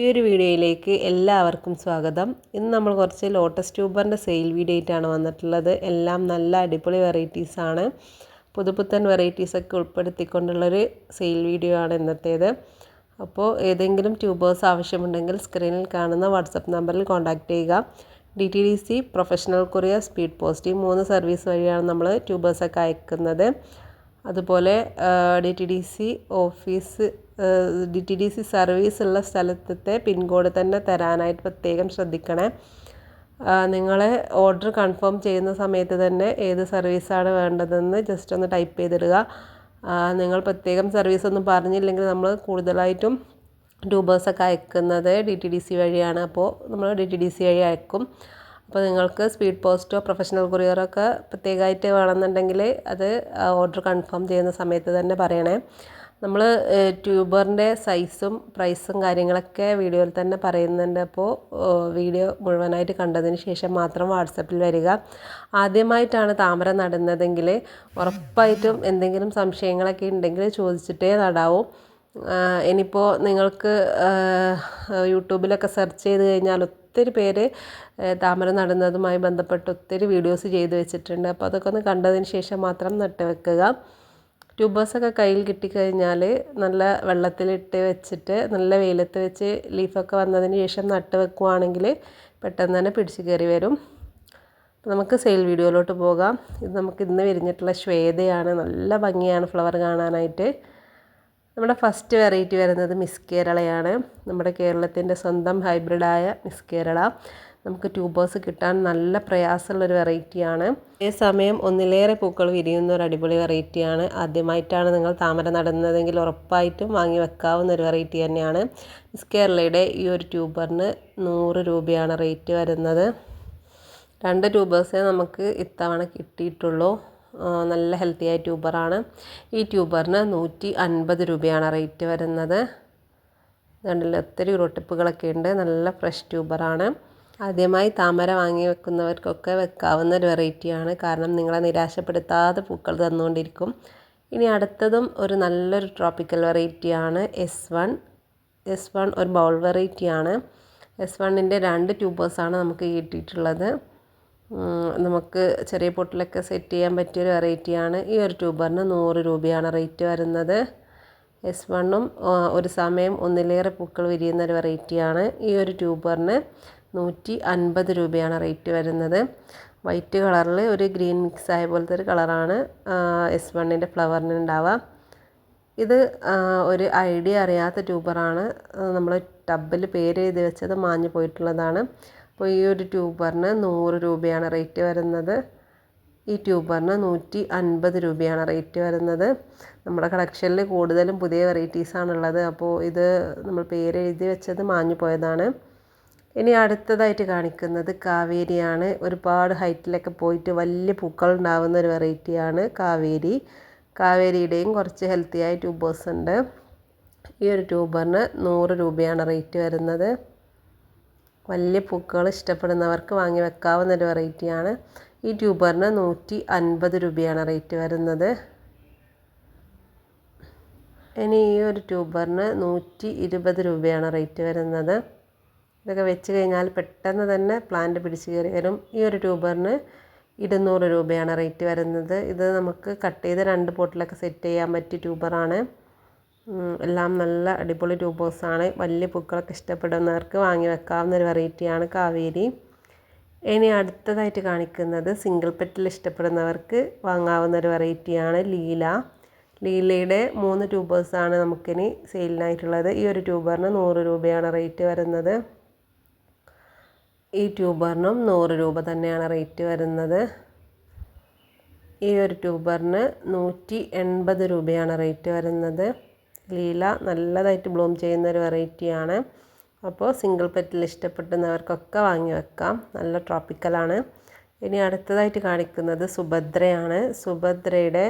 ഈ ഒരു വീഡിയോയിലേക്ക് എല്ലാവർക്കും സ്വാഗതം. ഇന്ന് നമ്മൾ കുറച്ച് ലോട്ടസ് ട്യൂബറിന്റെ സെയിൽ വീഡിയോ ആയിട്ടാണ് വന്നിട്ടുള്ളത്. എല്ലാം നല്ല അടിപൊളി വെറൈറ്റീസാണ് പുതുപുത്തൻ വെറൈറ്റീസൊക്കെ ഉൾപ്പെടുത്തിക്കൊണ്ടുള്ളൊരു സെയിൽ വീഡിയോ ആണ് ഇന്നത്തേത്. അപ്പോൾ ഏതെങ്കിലും ട്യൂബേഴ്സ് ആവശ്യമുണ്ടെങ്കിൽ സ്ക്രീനിൽ കാണുന്ന വാട്സപ്പ് നമ്പറിൽ കോൺടാക്റ്റ് ചെയ്യുക. D T D C professional courier speed post ഈ മൂന്ന് സർവീസ് വഴിയാണ് നമ്മൾ ട്യൂബേഴ്സൊക്കെ അയക്കുന്നത്. അതുപോലെ D T D C office D T D C service ഉള്ള സ്ഥലത്തെ പിൻകോഡ് തന്നെ തരാനായിട്ട് പ്രത്യേകം ശ്രദ്ധിക്കണേ. നിങ്ങൾ ഓർഡർ കൺഫേം ചെയ്യുന്ന സമയത്ത് തന്നെ ഏത് സർവീസാണ് വേണ്ടതെന്ന് ജസ്റ്റ് ഒന്ന് ടൈപ്പ് ചെയ്തിടുക. നിങ്ങൾ പ്രത്യേകം സർവീസ് ഒന്നും പറഞ്ഞില്ലെങ്കിൽ നമ്മൾ കൂടുതലായിട്ടും ട്യൂബേഴ്സൊക്കെ അയക്കുന്നത് ഡി ടി ഡി സി വഴിയാണ്. അപ്പോൾ നമ്മൾ ഡി ടി ഡി സി വഴി അയക്കും. അപ്പോൾ നിങ്ങൾക്ക് സ്പീഡ് പോസ്റ്റോ പ്രൊഫഷണൽ കൊറിയറൊക്കെ പ്രത്യേകമായിട്ട് വേണമെന്നുണ്ടെങ്കിൽ അത് ഓർഡർ കൺഫേം ചെയ്യുന്ന സമയത്ത് തന്നെ പറയണേ. നമ്മൾ ട്യൂബറിന്റെ സൈസും പ്രൈസും കാര്യങ്ങളൊക്കെ വീഡിയോയിൽ തന്നെ പറയുന്നുണ്ട്. അപ്പോൾ വീഡിയോ മുഴുവനായിട്ട് കണ്ടതിന് ശേഷം മാത്രം വാട്സപ്പിൽ വരിക. ആദ്യമായിട്ടാണ് താമര നടുന്നതെങ്കിൽ ഉറപ്പായിട്ടും എന്തെങ്കിലും സംശയങ്ങളൊക്കെ ഉണ്ടെങ്കിൽ ചോദിച്ചിട്ടേ നടാവൂ. ഇനിയിപ്പോൾ നിങ്ങൾക്ക് യൂട്യൂബിലൊക്കെ സെർച്ച് ചെയ്ത് കഴിഞ്ഞാൽ ഒത്തിരി പേര് താമര നടുന്നതുമായി ബന്ധപ്പെട്ട് ഒത്തിരി വീഡിയോസ് ചെയ്ത് വെച്ചിട്ടുണ്ട്. അപ്പോൾ അതൊക്കെ ഒന്ന് കണ്ടതിന് ശേഷം മാത്രം നട്ട് വെക്കുക ട്യൂബേഴ്സൊക്കെ കയ്യിൽ കിട്ടിക്കഴിഞ്ഞാൽ നല്ല വെള്ളത്തിലിട്ട് വെച്ചിട്ട് നല്ല വെയിലത്ത് വെച്ച് ലീഫൊക്കെ വന്നതിന് ശേഷം നട്ട് വെക്കുവാണെങ്കിൽ പെട്ടെന്ന് തന്നെ പിടിച്ച് കയറി വരും. നമുക്ക് സെയിൽ വീഡിയോയിലോട്ട് പോകാം. ഇത് നമുക്ക് ഇന്ന് വിരിഞ്ഞിട്ടുള്ള ശ്വേതയാണ്. നല്ല ഭംഗിയാണ് ഫ്ലവർ കാണാനായിട്ട്. നമ്മുടെ ഫസ്റ്റ് വെറൈറ്റി വരുന്നത് മിസ് കേരളയാണ്. നമ്മുടെ കേരളത്തിന്റെ സ്വന്തം ഹൈബ്രിഡായ മിസ് കേരള. നമുക്ക് ട്യൂബേഴ്സ് കിട്ടാൻ നല്ല പ്രയാസമുള്ളൊരു വെറൈറ്റിയാണ്. അതേസമയം ഒന്നിലേറെ പൂക്കൾ വിരിയുന്ന ഒരു അടിപൊളി വെറൈറ്റിയാണ്. ആദ്യമായിട്ടാണ് നിങ്ങൾ താമര നടുന്നതെങ്കിൽ ഉറപ്പായിട്ടും വാങ്ങി വെക്കാവുന്ന ഒരു വെറൈറ്റി തന്നെയാണ്. മിസ് കേരളയുടെ ഈ ഒരു ട്യൂബറിന് നൂറ് രൂപയാണ് റേറ്റ് വരുന്നത്. രണ്ട് ട്യൂബേഴ്സേ നമുക്ക് ഇത്തവണ കിട്ടിയിട്ടുള്ളൂ. നല്ല ഹെൽത്തി ആയ ട്യൂബറാണ്. ഈ ട്യൂബറിന് നൂറ്റി അൻപത് രൂപയാണ് റേറ്റ് വരുന്നത്. കണ്ടില്ല ഒത്തിരി ഉരുട്ടിപ്പുകളൊക്കെ ഉണ്ട്. നല്ല ഫ്രഷ് ട്യൂബറാണ്. ആദ്യമായി താമര വാങ്ങി വെക്കുന്നവർക്കൊക്കെ വെക്കാവുന്ന ഒരു വെറൈറ്റിയാണ് കാരണം നിങ്ങളെ നിരാശപ്പെടുത്താതെ പൂക്കൾ തന്നുകൊണ്ടിരിക്കും. ഇനി അടുത്തതും ഒരു നല്ലൊരു ട്രോപ്പിക്കൽ വെറൈറ്റിയാണ് എസ് വൺ എസ് വൺ ഒരു ബൗൾ വെറൈറ്റിയാണ് എസ് വണ്ണിന്റെ രണ്ട് ട്യൂബേഴ്സാണ് നമുക്ക് കിട്ടിയിട്ടുള്ളത്. നമുക്ക് ചെറിയ പൊട്ടിലൊക്കെ സെറ്റ് ചെയ്യാൻ പറ്റിയൊരു വെറൈറ്റിയാണ് ഈ ഒരു ട്യൂബറിന് നൂറ് രൂപയാണ് റേറ്റ് വരുന്നത്. എസ് വണ്ണും ഒരു സമയം ഒന്നിലേറെ പൂക്കൾ വിരിയുന്ന ഒരു വെറൈറ്റിയാണ് ഈ ഒരു ട്യൂബറിന് നൂറ്റി അൻപത് രൂപയാണ് റേറ്റ് വരുന്നത്. വൈറ്റ് കളറിൽ ഒരു ഗ്രീൻ മിക്സ് ആയ പോലത്തെ ഒരു കളറാണ് എസ് വണ്ണിന്റെ ഫ്ലവറിന് ഉണ്ടാവുക ഇത് ഒരു ഐഡിയ അറിയാത്ത ട്യൂബറാണ്. നമ്മൾ ടബിൽ പേര് എഴുതി വെച്ചത് മാഞ്ഞു പോയിട്ടുള്ളതാണ്. അപ്പോൾ ഈ ഒരു ട്യൂബറിന് നൂറ് രൂപയാണ് റേറ്റ് വരുന്നത്. ഈ ട്യൂബറിന് നൂറ്റി അൻപത് രൂപയാണ് റേറ്റ് വരുന്നത്. നമ്മുടെ കളക്ഷനിൽ കൂടുതലും പുതിയ വെറൈറ്റീസാണുള്ളത്. അപ്പോൾ ഇത് നമ്മൾ പേര് എഴുതി വെച്ചത് മാഞ്ഞു പോയതാണ്. ഇനി അടുത്തതായിട്ട് കാണിക്കുന്നത് കാവേരിയാണ്. ഒരുപാട് ഹൈറ്റിലൊക്കെ പോയിട്ട് വലിയ പൂക്കൾ ഉണ്ടാകുന്ന ഒരു വെറൈറ്റിയാണ് കാവേരി. കാവേരിയുടെയും കുറച്ച് ഹെൽത്തി ഹെൽത്തിയായ ട്യൂബേഴ്സ് ഉണ്ട്. ഈ ഒരു ട്യൂബറിന് നൂറ് രൂപയാണ് റേറ്റ് വരുന്നത്. വലിയ പൂക്കൾ ഇഷ്ടപ്പെടുന്നവർക്ക് വാങ്ങി വെക്കാവുന്ന ഒരു വെറൈറ്റിയാണ് ഈ ട്യൂബറിന് നൂറ്റി അൻപത് രൂപയാണ് റേറ്റ് വരുന്നത്. ഇനി ഈ ഒരു ട്യൂബറിന് നൂറ്റി ഇരുപത് രൂപയാണ് റേറ്റ് വരുന്നത്. ഇതൊക്കെ വെച്ച് കഴിഞ്ഞാൽ പെട്ടെന്ന് തന്നെ പ്ലാന്റ് പിടിച്ച് കയറി വരും ഈ ഒരു ട്യൂബറിന് ഇരുന്നൂറ് രൂപയാണ് റേറ്റ് വരുന്നത്. ഇത് നമുക്ക് കട്ട് ചെയ്ത് രണ്ട് പോട്ടിലൊക്കെ സെറ്റ് ചെയ്യാൻ പറ്റിയ ട്യൂബറാണ് എല്ലാം നല്ല അടിപൊളി ട്യൂബേഴ്സാണ് വലിയ പൂക്കളൊക്കെ ഇഷ്ടപ്പെടുന്നവർക്ക് വാങ്ങി വെക്കാവുന്ന ഒരു വെറൈറ്റിയാണ് കാവേരി. ഇനി അടുത്തതായിട്ട് കാണിക്കുന്നത് സിംഗിൾ പെറ്റിൽ ഇഷ്ടപ്പെടുന്നവർക്ക് വാങ്ങാവുന്ന ഒരു വെറൈറ്റിയാണ് ലീല. ലീലയുടെ മൂന്ന് ട്യൂബേഴ്സാണ് നമുക്കിനി സെയിലിനായിട്ടുള്ളത് ഈ ഒരു ട്യൂബറിന് നൂറ് രൂപയാണ് റേറ്റ് വരുന്നത്. ഈ ട്യൂബറിനും നൂറ് രൂപ തന്നെയാണ് റേറ്റ് വരുന്നത്. ഈ ഒരു ട്യൂബറിന് നൂറ്റി എൺപത് രൂപയാണ് റേറ്റ് വരുന്നത്. ലീല നല്ലതായിട്ട് ബ്ലൂം ചെയ്യുന്ന ഒരു വെറൈറ്റിയാണ് അപ്പോൾ സിംഗിൾ പെറ്റിൽ ഇഷ്ടപ്പെടുന്നവർക്കൊക്കെ വാങ്ങി വെക്കാം. നല്ല ട്രോപ്പിക്കലാണ് ഇനി അടുത്തതായിട്ട് കാണിക്കുന്നത് സുഭദ്രയാണ്. സുഭദ്രയുടെ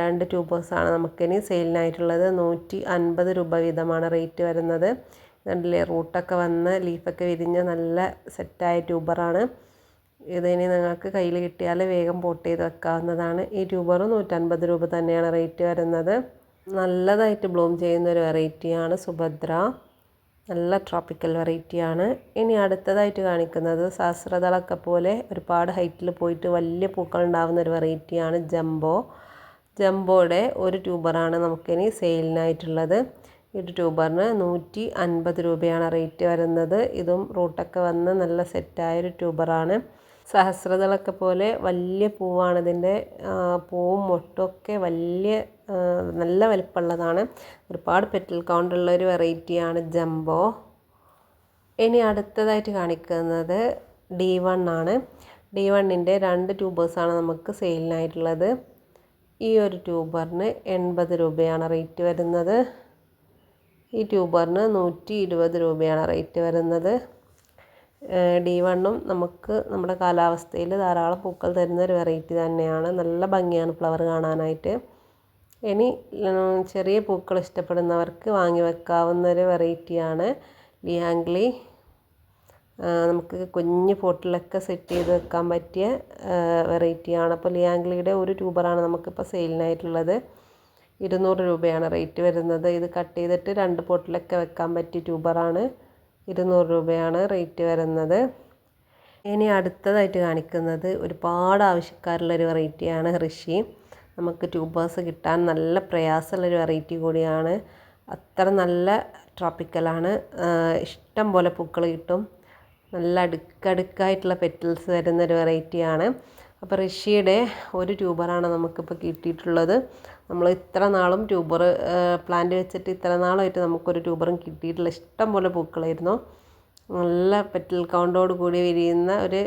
രണ്ട് ട്യൂബേഴ്സാണ് നമുക്കിനി സെയിലിനായിട്ടുള്ളത് നൂറ്റി അൻപത് രൂപ വീതമാണ് റേറ്റ് വരുന്നത്. കണ്ടില്ലേ റൂട്ടൊക്കെ വന്ന് ലീഫൊക്കെ വിരിഞ്ഞ നല്ല സെറ്റായ ട്യൂബറാണ്. ഇതിനി നിങ്ങൾക്ക് കയ്യിൽ കിട്ടിയാൽ വേഗം പോട്ട് ചെയ്ത് വെക്കാവുന്നതാണ്. ഈ ട്യൂബർ നൂറ്റൻപത് രൂപ തന്നെയാണ് റേറ്റ് വരുന്നത്. നല്ലതായിട്ട് ബ്ലൂം ചെയ്യുന്ന ഒരു വെറൈറ്റിയാണ് സുഭദ്ര. നല്ല ട്രോപ്പിക്കൽ വെറൈറ്റിയാണ്. ഇനി അടുത്തതായിട്ട് കാണിക്കുന്നത് സഹസ്രതളൊക്കെ പോലെ ഒരുപാട് ഹൈറ്റിൽ പോയിട്ട് വലിയ പൂക്കൾ ഉണ്ടാകുന്ന ഒരു വെറൈറ്റിയാണ് ജംബോ. ജംബോയുടെ ഒരു ട്യൂബറാണ് നമുക്കിനി സെയിലിനായിട്ടുള്ളത്. ഒരു ട്യൂബറിന് നൂറ്റി അൻപത് രൂപയാണ് റേറ്റ് വരുന്നത്. ഇതും റൂട്ടൊക്കെ വന്ന് നല്ല സെറ്റായൊരു ട്യൂബറാണ്. സഹസ്രതളൊക്കെ പോലെ വലിയ പൂവാണ് ഇതിന്റെ. പൂവും മൊട്ടൊക്കെ വലിയ നല്ല വലിപ്പമുള്ളതാണ്. ഒരുപാട് പെറ്റൽ കൗണ്ടുള്ള ഒരു വെറൈറ്റിയാണ് ജംബോ. ഇനി അടുത്തതായിട്ട് കാണിക്കുന്നത് ഡി വൺ ആണ്. ഡി വണ്ണിന്റെ രണ്ട് ട്യൂബേഴ്സാണ് നമുക്ക് സെയിലിനായിട്ടുള്ളത്. ഈ ഒരു ട്യൂബറിന് എൺപത് രൂപയാണ് റേറ്റ് വരുന്നത്. ഈ ട്യൂബറിന് നൂറ്റി ഇരുപത് രൂപയാണ് റേറ്റ് വരുന്നത്. ഡി വണ്ണും നമുക്ക് നമ്മുടെ കാലാവസ്ഥയിൽ ധാരാളം പൂക്കൾ തരുന്ന ഒരു വെറൈറ്റി തന്നെയാണ്. നല്ല ഭംഗിയാണ് ഫ്ലവർ കാണാനായിട്ട്. ഇനി ചെറിയ പൂക്കൾ ഇഷ്ടപ്പെടുന്നവർക്ക് വാങ്ങി വെക്കാവുന്ന ഒരു വെറൈറ്റിയാണ് ലിയാംഗ്ലി. നമുക്ക് കുഞ്ഞ് പോട്ടിലൊക്കെ സെറ്റ് ചെയ്ത് വെക്കാൻ പറ്റിയ വെറൈറ്റിയാണ്. അപ്പോൾ ലിയാംഗ്ലിയുടെ ഒരു ട്യൂബറാണ് നമുക്കിപ്പോൾ സെയിലിനായിട്ടുള്ളത്. ഇരുന്നൂറ് രൂപയാണ് റേറ്റ് വരുന്നത്. ഇത് കട്ട് ചെയ്തിട്ട് രണ്ട് പോട്ടിലൊക്കെ വെക്കാൻ പറ്റിയ ട്യൂബറാണ് ഇരുന്നൂറ് രൂപയാണ് റേറ്റ് വരുന്നത്. ഇനി അടുത്തതായിട്ട് കാണിക്കുന്നത് ഒരുപാട് ആവശ്യക്കാരുള്ളൊരു വെറൈറ്റിയാണ് ഋഷി. നമുക്ക് ട്യൂബേഴ്സ് കിട്ടാൻ നല്ല പ്രയാസമുള്ളൊരു വെറൈറ്റി കൂടിയാണ്. അത്ര നല്ല ട്രോപ്പിക്കലാണ് ഇഷ്ടം പോലെ പൂക്കൾ കിട്ടും. നല്ല അടുക്കടുക്കായിട്ടുള്ള പെറ്റൽസ് വരുന്നൊരു വെറൈറ്റിയാണ് അപ്പോൾ ഋഷിയുടെ ഒരു ട്യൂബറാണ് നമുക്കിപ്പോൾ കിട്ടിയിട്ടുള്ളത്. നമ്മൾ ഇത്ര നാളും ട്യൂബർ പ്ലാന്റ് വെച്ചിട്ട് ഇത്ര നാളായിട്ട് നമുക്കൊരു ട്യൂബറും കിട്ടിയിട്ടില്ല. ഇഷ്ടം പോലെ പൂക്കളായിരുന്നു. നല്ല പെറ്റൽ കൗണ്ടോട് കൂടി വിരിയുന്ന ഒരു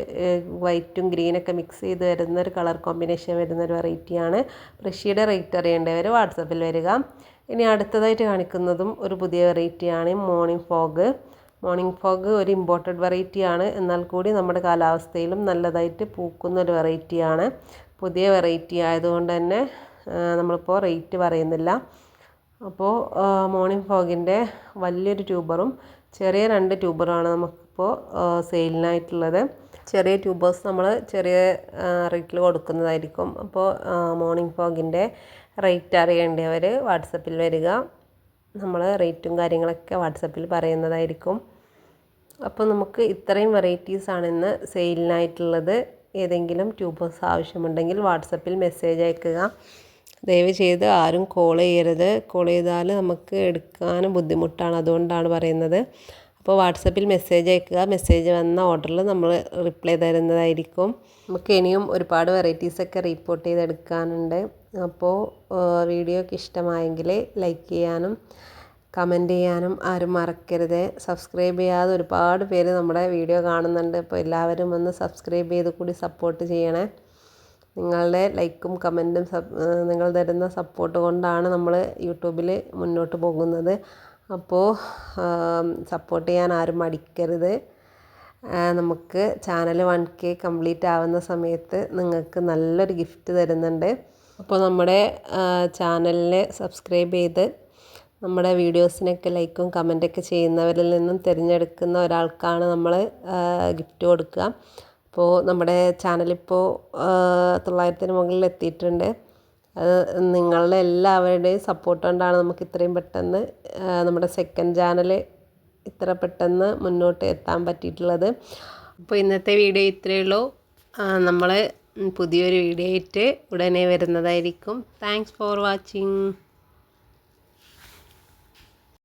വൈറ്റും ഗ്രീനൊക്കെ മിക്സ് ചെയ്ത് വരുന്ന ഒരു കളർ കോമ്പിനേഷൻ വരുന്ന ഒരു വെറൈറ്റിയാണ് ഋഷിയുടെ റേറ്റ് അറിയേണ്ടവർ വാട്സപ്പിൽ വരിക. ഇനി അടുത്തതായിട്ട് കാണിക്കുന്നതും ഒരു പുതിയ വെറൈറ്റിയാണ് മോർണിംഗ് ഫോഗ് മോർണിംഗ് ഫോഗ് ഒരു ഇമ്പോർട്ടഡ് വെറൈറ്റിയാണ് എന്നാൽ കൂടി നമ്മുടെ കാലാവസ്ഥയിലും നല്ലതായിട്ട് പൂക്കുന്ന ഒരു വെറൈറ്റിയാണ് പുതിയ വെറൈറ്റി ആയതുകൊണ്ട് തന്നെ നമ്മളിപ്പോൾ റേറ്റ് പറയുന്നില്ല. അപ്പോൾ മോർണിംഗ് ഫോഗിന്റെ വലിയൊരു ട്യൂബറും ചെറിയ രണ്ട് ട്യൂബറുമാണ് നമുക്കിപ്പോൾ സെയിലിനായിട്ടുള്ളത് ചെറിയ ട്യൂബേഴ്സ് നമ്മൾ ചെറിയ റേറ്റിൽ കൊടുക്കുന്നതായിരിക്കും. അപ്പോൾ മോർണിംഗ് ഫോഗിന്റെ റേറ്റ് അറിയേണ്ടവർ വാട്സപ്പിൽ വരിക. നമ്മൾ റേറ്റും കാര്യങ്ങളൊക്കെ വാട്സപ്പിൽ പറയുന്നതായിരിക്കും. അപ്പോൾ നമുക്ക് ഇത്രയും വെറൈറ്റീസാണ് ഇന്ന് സെയിലിനായിട്ടുള്ളത് ഏതെങ്കിലും ട്യൂബേഴ്സ് ആവശ്യമുണ്ടെങ്കിൽ വാട്സപ്പിൽ മെസ്സേജ് അയക്കുക. ദയവ് ചെയ്ത് ആരും കോൾ ചെയ്യരുത്. കോൾ ചെയ്താൽ നമുക്ക് എടുക്കാനും ബുദ്ധിമുട്ടാണ്. അതുകൊണ്ടാണ് പറയുന്നത്. അപ്പോൾ വാട്സപ്പിൽ മെസ്സേജ് അയക്കുക. മെസ്സേജ് വന്ന ഓർഡറിൽ നമ്മൾ റിപ്ലൈ തരുന്നതായിരിക്കും. നമുക്ക് ഇനിയും ഒരുപാട് വെറൈറ്റീസൊക്കെ റിപ്പോർട്ട് ചെയ്തെടുക്കാനുണ്ട്. അപ്പോൾ വീഡിയോയ്ക്ക് ഇഷ്ടമായെങ്കിൽ ലൈക്ക് ചെയ്യാനും കമന്റ് ചെയ്യാനും ആരും മറക്കരുത്. സബ്സ്ക്രൈബ് ചെയ്യാതെ ഒരുപാട് പേര് നമ്മുടെ വീഡിയോ കാണുന്നുണ്ട്. അപ്പോൾ എല്ലാവരും ഒന്ന് സബ്സ്ക്രൈബ് ചെയ്ത് കൂടി സപ്പോർട്ട് ചെയ്യണേ. നിങ്ങളുടെ ലൈക്കും കമന്റും നിങ്ങൾ തരുന്ന സപ്പോർട്ട് കൊണ്ടാണ് നമ്മൾ യൂട്യൂബിൽ മുന്നോട്ട് പോകുന്നത്. അപ്പോൾ സപ്പോർട്ട് ചെയ്യാൻ ആരും മടിക്കരുത്. നമുക്ക് ചാനൽ വൺ കെ കംപ്ലീറ്റ് ആവുന്ന സമയത്ത് നിങ്ങൾക്ക് നല്ലൊരു ഗിഫ്റ്റ് തരുന്നുണ്ട്. അപ്പോൾ നമ്മുടെ ചാനലിനെ സബ്സ്ക്രൈബ് ചെയ്ത് നമ്മുടെ വീഡിയോസിനൊക്കെ ലൈക്കും കമന്റൊക്കെ ചെയ്യുന്നവരിൽ നിന്നും തിരഞ്ഞെടുക്കുന്ന ഒരാൾക്കാണ് നമ്മൾ ഗിഫ്റ്റ് കൊടുക്കുക. അപ്പോൾ നമ്മുടെ ചാനലിപ്പോൾ തൊള്ളായിരത്തിന് മുകളിൽ എത്തിയിട്ടുണ്ട്. അത് നിങ്ങളുടെ എല്ലാവരുടെയും സപ്പോർട്ട് കൊണ്ടാണ് നമുക്ക് ഇത്രയും പെട്ടെന്ന് നമ്മുടെ സെക്കൻഡ് ചാനൽ ഇത്ര പെട്ടെന്ന് മുന്നോട്ട് എത്താൻ പറ്റിയിട്ടുള്ളത്. അപ്പോൾ ഇന്നത്തെ വീഡിയോ ഇത്രയേ ഉള്ളൂ. നമ്മൾ പുതിയൊരു വീഡിയോ ആയിട്ട് ഉടനെ വരുന്നതായിരിക്കും. Thanks for watching